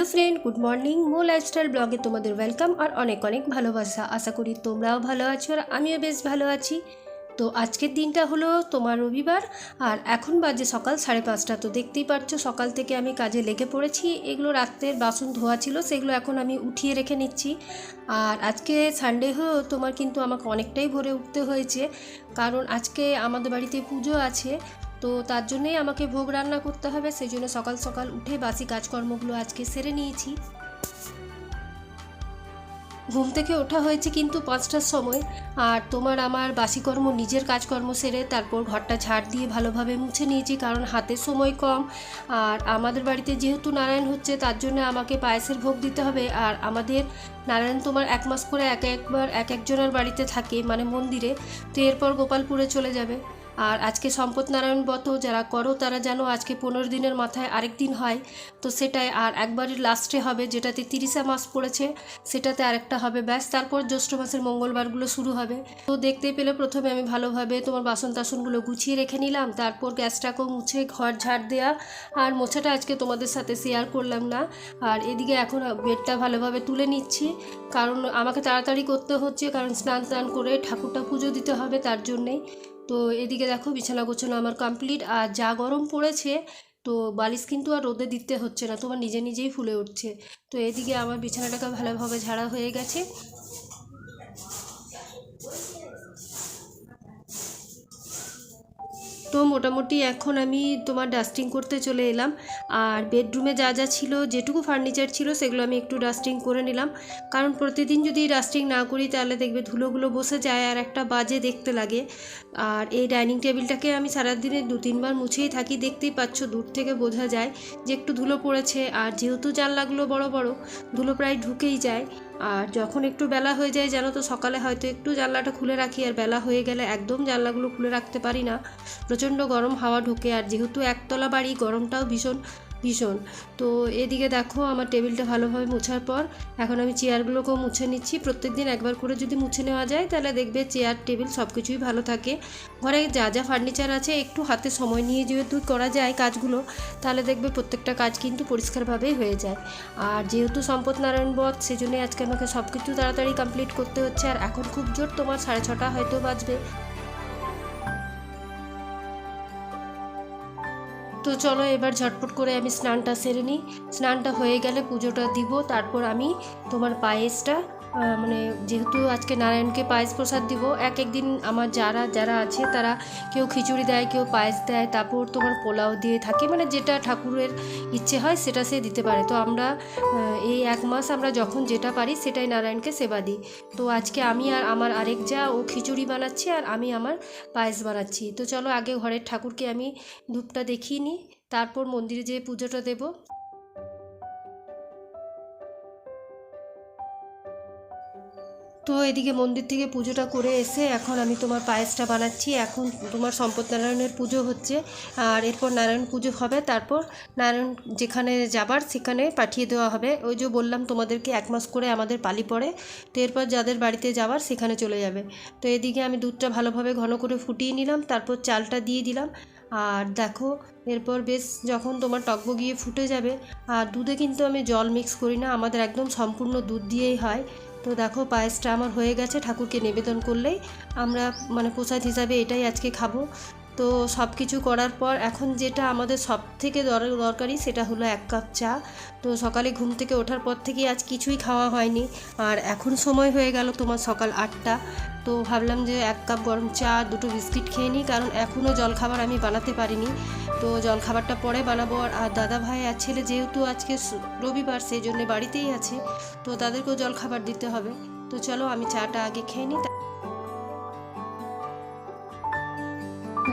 Hello friend, good morning. মো lifestyle ব্লগে তোমাদের welcome আর অনেক অনেক ভালোবাসা। আশা করি তোমরাও ভালো আছো আর আমিও বেশ ভালো আছি। তো আজকের দিনটা হলো তোমার রবিবার, আর এখন বাজে সকাল সাড়ে পাঁচটা। তো দেখতেই পাচ্ছ সকাল থেকে আমি কাজে লেগে পড়েছি। এগুলো রাত্রের বাসন ধোয়া ছিল, সেগুলো এখন আমি উঠিয়ে রেখে নিচ্ছি। আর আজকে সানডে হয়েও তোমার কিন্তু আমাকে অনেকটাই ভরে উঠতে হয়েছে। কারণ আজকে আমাদের বাড়িতে পুজো আছে তো তার জন্যেই আমাকে ভোগ রান্না করতে হবে সেই জন্য সকাল সকাল উঠে বাসি কাজকর্মগুলো আজকে সেরে নিয়েছি। ঘুম থেকে ওঠা হয়েছে কিন্তু পাঁচটার সময়, আর তোমার আমার বাসি কর্ম নিজের কাজকর্ম সেরে তারপর ঘরটা ঝাড় দিয়ে ভালোভাবে মুছে নিয়েছি, কারণ হাতে সময় কম। আর আমাদের বাড়িতে যেহেতু নারায়ণ হচ্ছে, তার জন্য আমাকে পায়েসের ভোগ দিতে হবে। আর আমাদের নারায়ণ তোমার এক মাস করে এক একবার এক একজনের বাড়িতে থাকে মানে মন্দিরে। তো এরপর গোপালপুরে চলে যাবে। আর আজকে সম্পদ নারায়ণ ব্রত যারা করো, তারা জানো আজকে পনেরো দিনের মাথায় আরেক দিন হয়। তো সেটাই আর একবারই লাস্টে হবে, যেটাতে তিরিশে মাস পড়েছে, সেটাতে আরেকটা হবে। ব্যাস, তারপর জ্যৈষ্ঠ মাসের মঙ্গলবারগুলো শুরু হবে। তো দেখতে পেলে প্রথমে আমি ভালোভাবে তোমার বাসন টাসনগুলো গুছিয়ে রেখে নিলাম, তারপর গ্যাসটাকেও মুছে ঘর ঝাড় দেওয়া আর মোছাটা আজকে তোমাদের সাথে শেয়ার করলাম না। আর এদিকে এখন বেডটা ভালোভাবে তুলে নিচ্ছি, কারণ আমাকে তাড়াতাড়ি করতে হচ্ছে, কারণ স্নান টান করে ঠাকুরটা পুজো দিতে হবে তার জন্যেই। তো এদিকে দেখো বিছানা গোছানো আমার কমপ্লিট আর যা গরম পড়েছে, তো বালিশ কিন্তু আর রোদে দিতে হচ্ছে না, তোমার নিজে নিজেই ফুলে উঠছে। তো এদিকে আমার বিছানাটাকে ভালোভাবে ঝাড়া হয়ে গেছে। তো মোটামুটি এখন আমি তোমার ডাস্টিং করতে চলে এলাম। আর বেডরুমে যা যা ছিল, যেটুকু ফার্নিচার ছিল, সেগুলো আমি একটু ডাস্টিং করে নিলাম। কারণ প্রতিদিন যদি ডাস্টিং না করি, তাহলে দেখবে ধুলোগুলো বসে যায় আর একটা বাজে দেখতে লাগে। আর এই ডাইনিং টেবিলটাকে আমি সারাদিনে দু, তিনবার মুছেই থাকি। দেখতেই পাচ্ছ, দূর থেকে বোঝা যায় যে একটু ধুলো পড়েছে। আর যেহেতু জানলাগুলো বড় বড়, ধুলো প্রায় ঢুকেই যায়। আর যখন একটু বেলা হয়ে যায় যেন তো, সকালে হয়তো একটু জানলাটা খুলে রাখি, আর বেলা হয়ে গেলে একদম জানলাগুলো খুলে রাখতে পারি না। প্রচণ্ড গরম হাওয়া ঢোকে, আর যেহেতু একতলা বাড়ি, গরমটাও ভীষণ। ভীষণ। তো এদিকে দেখো আমার টেবিলটা ভালোভাবে মোছার পর এখন আমি চেয়ারগুলোকেও মুছে নিচ্ছি। প্রত্যেক দিন একবার করে যদি মুছে নেওয়া যায় তাহলে দেখবে চেয়ার, টেবিল সব কিছুই ভালো থাকে। ঘরে যা যা ফার্নিচার আছে একটু হাতে সময় নিয়ে যেহেতু করা যায় কাজগুলো, তাহলে দেখবে প্রত্যেকটা কাজ কিন্তু পরিষ্কারভাবেই হয়ে যায়। আর যেহেতু সম্পদ নারায়ণ বধ সেই জন্যে আজকে আমাকে সব কিছু তাড়াতাড়ি কমপ্লিট করতে হচ্ছে। আর এখন খুব জোর তোমার সাড়ে ছটা হয়তো বাজবে। তো চলো এবার ঝটপট করে আমি স্নানটা সেরে নিই। স্নানটা হয়ে গেলে পুজোটা দিব, তারপর আমি তোমার পায়েসটা মানে যেহেতু আজকে নারায়ণকে পায়েস প্রসাদ দিব, এক একদিন আমার যারা যারা আছে তারা কেউ খিচুড়ি দেয়, কেউ পায়েস দেয়, তারপর তোমার পোলাও দিয়ে থাকে মানে যেটা ঠাকুরের ইচ্ছে হয় সেটা সে দিতে পারে। তো আমরা এই এক মাস আমরা যখন যেটা পারি সেটাই নারায়ণকে সেবা দিই। তো আজকে আমি আর আমার আরেক যা, ও খিচুড়ি বানাচ্ছে আর আমি আমার পায়েস বানাচ্ছি। তো চলো আগে ঘরের ঠাকুরকে আমি ধূপটা দেখিয়ে নিই, তারপর মন্দিরে যেয়ে পুজোটা দেব। তো এদিকে মন্দির থেকে পুজোটা করে এসে এখন আমি তোমার পায়েসটা বানাচ্ছি। এখন তোমার নারায়ণের পুজো হচ্ছে। আর এরপর নারায়ণ পুজো হবে। তারপর নারায়ণ যেখানে যাবার সেখানে পাঠিয়ে দেওয়া হবে। ওই যে বললাম, তোমাদেরকে এক মাস করে আমাদের পালি পড়ে। তো এরপর যাদের বাড়িতে যাওয়ার সেখানে চলে যাবে। তো এদিকে আমি দুধটা ভালোভাবে ঘন করে ফুটিয়ে নিলাম। তারপর চালটা দিয়ে দিলাম। আর দেখো, এরপর বেশ যখন তোমার টকবগিয়ে ফুটে যাবে। আর দুধে কিন্তু আমি জল মিক্স করি না। আমাদের একদম সম্পূর্ণ দুধ দিয়েই হয়। তো দেখো পায়েসটা আমার হয়ে গেছে, ঠাকুরকে নিবেদন করলেই। আমরা মানে প্রসাদ হিসাবে এটাই আজকে খাব। তো সব কিছু করার পর এখন যেটা আমাদের সব থেকে দরকারি সেটা হলো এক কাপ চা। তো সকালে ঘুম থেকে ওঠার পর থেকেই আজ কিছুই খাওয়া হয়নি। আর এখন সময় হয়ে গেল তোমার সকাল আটটা। তো ভাবলাম যে এক কাপ গরম চা, দুটো বিস্কিট খেয়ে নিই, কারণ এখনও জলখাবার আমি বানাতে পারিনি। তো জলখাবারটা পরে বানাবো। আর দাদা ভাই আর ছেলে যেহেতু আজকে রবিবার, সেই জন্য বাড়িতেই আছে। তো তাদেরকেও জলখাবার দিতে হবে। তো চলো আমি চাটা আগে খেয়ে নিই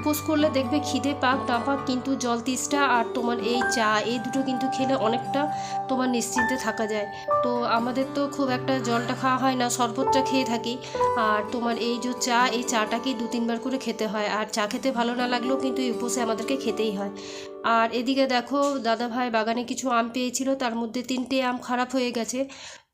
উপোস করলে দেখবে খিদে পাক, না পাক কিন্তু জল তিষ্টা আর তোমার এই চা, এই দুটো কিন্তু খেলে অনেকটা তোমার নিশ্চিন্তে থাকা যায়। তো আমাদের তো খুব একটা জলটা খাওয়া হয় না, শরবতটা খেয়ে থাকি। আর তোমার এই যে চা, এই চাটাকে দু তিনবার করে খেতে হয়। আর চা খেতে ভালো না লাগলেও কিন্তু এই উপোসে আমাদেরকে খেতেই হয়। আর এদিকে দেখো, দাদাভাই বাগানে কিছু আম পেয়েছিল, তার মধ্যে তিনটে আম খারাপ হয়ে গেছে।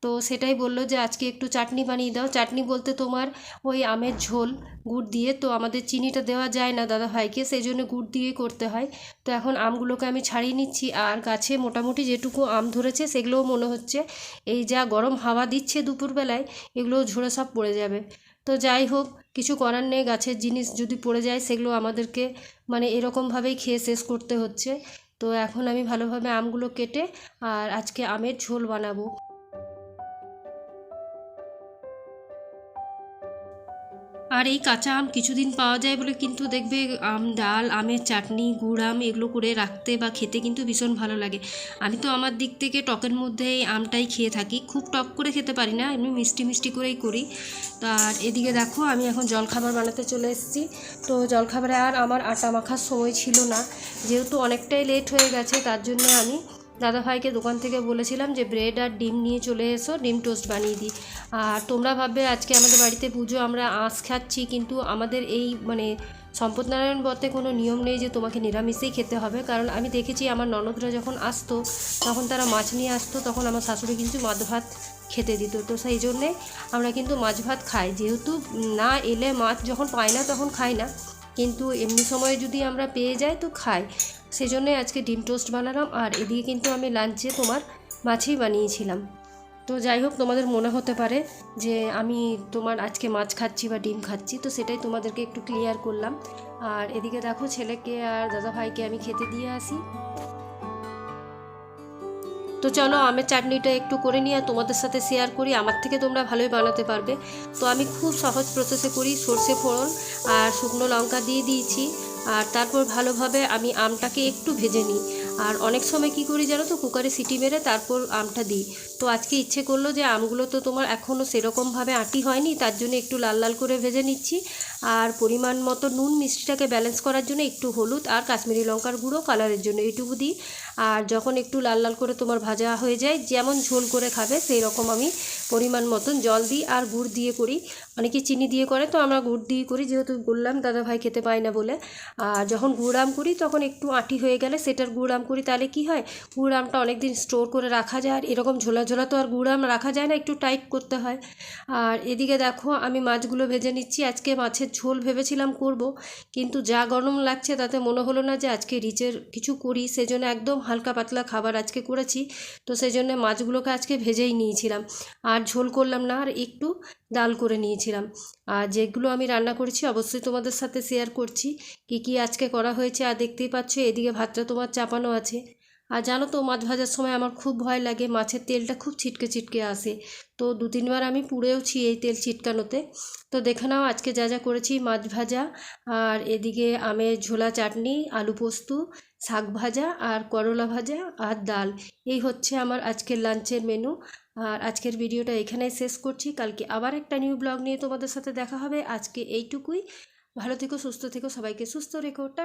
তো সেটাই বলল যে, আজকে একটু চাটনি বানিয়ে দাও। চাটনি বলতে তোমার ওই আমের ঝোল, গুড় দিয়ে। তো আমাদের চিনিটা দেওয়া যায় না দাদা ভাইকে সেই জন্য গুড় দিয়েই করতে হয়। তো এখন আমগুলোকে আমি ছাড়িয়ে নিচ্ছি। আর গাছে মোটামুটি যেটুকু আম ধরেছে, সেগুলোও মনে হচ্ছে। এই যা গরম হাওয়া দিচ্ছে দুপুরবেলায় এগুলো ঝরে সব পড়ে যাবে। তো যাই হোক, কিছু করার নেই। গাছের জিনিস যদি পড়ে যায়, সেগুলো আমাদেরকে মানে এরকমভাবেই খেয়ে শেষ করতে হচ্ছে। তো এখন আমি ভালোভাবে আমগুলো কেটে আর আজকে আমের ঝোল বানাবো। আর এই কাঁচা আম কিছুদিন পাওয়া যায় বলে কিন্তু দেখবে আম, ডাল, আমের চাটনি, গুড় আম এগুলো করে রাখতে বা খেতে কিন্তু ভীষণ ভালো লাগে। আমি তো আমার দিক থেকে টকের মধ্যে এই আমটাই খেয়ে থাকি। খুব টক করে খেতে পারি না, এমনি মিষ্টি মিষ্টি করেই করি। তো আর এদিকে দেখো, আমি এখন জলখাবার বানাতে চলে এসেছি। তো জলখাবারে আর আমার আটা মাখার সময় ছিল না। যেহেতু অনেকটাই লেট হয়ে গেছে, তার জন্য আমি দাদাভাইকে দোকান থেকে বলেছিলাম যে ব্রেড আর ডিম নিয়ে চলে এসো, ডিম টোস্ট বানিয়ে দিই। আর তোমরা ভাববে আজকে আমাদের বাড়িতে পুজো, আমরা আঁশ খাচ্ছি, কিন্তু আমাদের এই মানে সম্পদনারায়ণ ব্রতে কোনো নিয়ম নেই যে তোমাকে নিরামিষেই খেতে হবে। কারণ আমি দেখেছি আমার ননদরা যখন আসতো, তখন তারা মাছ নিয়ে আসতো, তখন আমার শাশুড়ি কিন্তু মাছ ভাত খেতে দিত। তো সেই জন্যে আমরা কিন্তু মাছ ভাত খাই। যেহেতু না এলে মাছ যখন পাই না, তখন খাই না। কিন্তু এমনি সময় যদি আমরা পেয়ে যাই তো খাই। সেই জন্যে আজকে ডিম টোস্ট বানালাম আর এদিকে কিন্তু আমি লাঞ্চে তোমার মাছই বানিয়েছিলাম। তো যাই হোক, তোমাদের মনে হতে পারে যে আমি তোমার আজকে মাছ খাচ্ছি বা ডিম খাচ্ছি, তো সেটাই তোমাদেরকে একটু ক্লিয়ার করলাম। আর এদিকে দেখো ছেলেকে আর দাদা ভাইকে আমি খেতে দিয়ে আসি। তো চলো, আমের চাটনিটা একটু করে নিয়ে আর তোমাদের সাথে শেয়ার করি। আমার থেকে তোমরা ভালোই বানাতে পারবে। তো আমি খুব সহজ প্রসেসে করি সর্ষে ফোড়ন আর শুকনো লঙ্কা দিয়ে দিয়েছি। আর তারপর ভালোভাবে আমি আমটাকে একটু ভেজে নিই। আর অনেক সময় কি করি জানো তো? কুকারে সিটি মেরে তারপর আমটা দিই। তো আজকে ইচ্ছে করল যে আমগুলো তো তোমার এখনও সেরকমভাবে আটি হয়নি, তার জন্য একটু লাল লাল করে ভেজে নিচ্ছি। আর পরিমাণ মতো নুন মিষ্টিটাকে ব্যালেন্স করার জন্য একটু হলুদ আর কাশ্মীরি লঙ্কার গুঁড়ো কালারের জন্য এইটুকু দিই। আর যখন একটু লাল লাল করে তোমার ভাজা হয়ে যায়, যেমন ঝোল করে খাবে সেই রকম আমি পরিমাণ মতন জল দিই আর গুড় দিয়ে করি। অনেকে চিনি দিয়ে করে, তো আমরা গুড় দিয়ে করি, যেহেতু বললাম দাদা ভাই খেতে পায় না বলে। আর যখন গুড় আম করি, তখন একটু আটি হয়ে গেলে সেটার গুড় আম করি, তাহলে কি হয়? গুড় আমটা অনেক দিন স্টোর করে রাখা যায়, আর এরকম ঝোলা ঝোলা তো আর গুড় আম রাখা যায় না, একটু টাইট করতে হয়। আর এদিকে দেখো, আমি মাছগুলো ভেজে নিচ্ছি। আজকে মাছের ঝোল ভেবেছিলাম করব, কিন্তু যা গরম লাগছে তাতে মনে হলো না যে আজকে রিচের কিছু করি। সেজন্য একদম হালকা পাতলা খাবার আজকে করেছি। তো সেই জন্য মাছগুলোকে আজকে ভেজেই নিয়েছিলাম। আর ঝোল করলাম না, আর একটু ডাল করে নিয়েছিলাম। আর যেগুলো আমি রান্না করেছি অবশ্যই তোমাদের সাথে শেয়ার করছি, কি কি আজকে করা হয়েছে। আর দেখতেই পাচ্ছ, এদিকে ভাতটা তোমার চাপানো আছে। আর জানো তো, মাছ ভাজার সময় আমার খুব ভয় লাগে, মাছের তেলটা খুব ছিটকে ছিটকে আসে। তো দু তিনবার আমি পুড়েওছি এই তেল ছিটকানোতে। তো দেখে নাও, আজকে যা যা করেছি, মাছ ভাজা, আর এদিকে আমের ঝোলা চাটনি, আলু পোস্ত, শাক ভাজা, আর করলা ভাজা, আর ডাল। এই হচ্ছে আমার আজকের লাঞ্চের মেনু আর আজকের ভিডিওটা এখানেই শেষ করছি। কালকে আবার একটা নিউ ব্লগ নিয়ে তোমাদের সাথে দেখা হবে। আজকে এইটুকুই। ভালো থেকো, সুস্থ থেকো, সবাইকে সুস্থ রেখো। টা